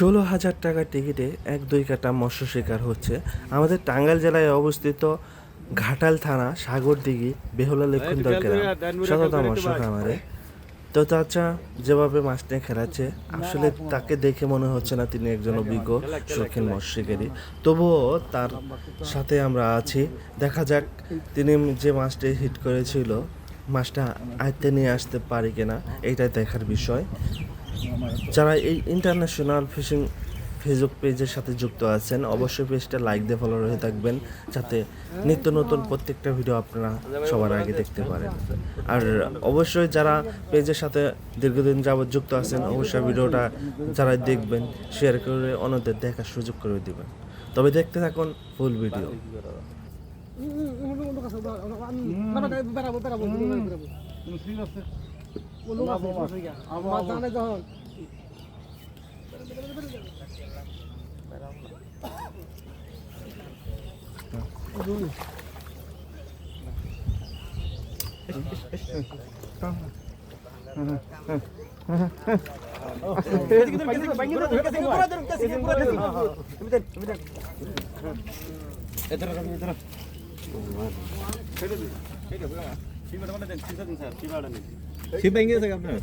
ষোলো হাজার টাকার টিকিটে এক দুই কাটা মৎস্য শিকার হচ্ছে। আমাদের টাঙ্গাইল জেলায় অবস্থিত ঘাটাল থানা সাগরদিঘি বেহুলা লক্ষণদর গ্রাম। শততা মৎস্য খামারে। তো চাচা যেভাবে মাছ নিয়ে খেলাচ্ছে আসলে তাকে দেখে মনে হচ্ছে না তিনি একজন অভিজ্ঞ শৌখিন মৎস্য শিকারী। তবুও তার সাথে আমরা আছি। দেখা যাক তিনি যে মাছটি হিট করেছিল মাছটা আয়ত্তে নিয়ে আসতে পারে কিনা এইটাই দেখার বিষয়। যারা এই ইন্টারন্যাশনাল ফিশিং ফেসবুক পেজের সাথে যুক্ত আছেন অবশ্যই পেজটা লাইক দিয়ে ফলো হয়ে থাকবেন যাতে নিত্য নতুন প্রত্যেকটা ভিডিও আপনারা সবার আগে দেখতে পারেন আর অবশ্যই যারা পেজের সাথে দীর্ঘদিন যাবৎ যুক্ত আছেন অবশ্যই ভিডিওটা যারা দেখবেন শেয়ার করে অন্যদের দেখার সুযোগ করে দিবেন তবে দেখতে থাকুন ফুল ভিডিও ছিপ ভেঙে গেছে আপনার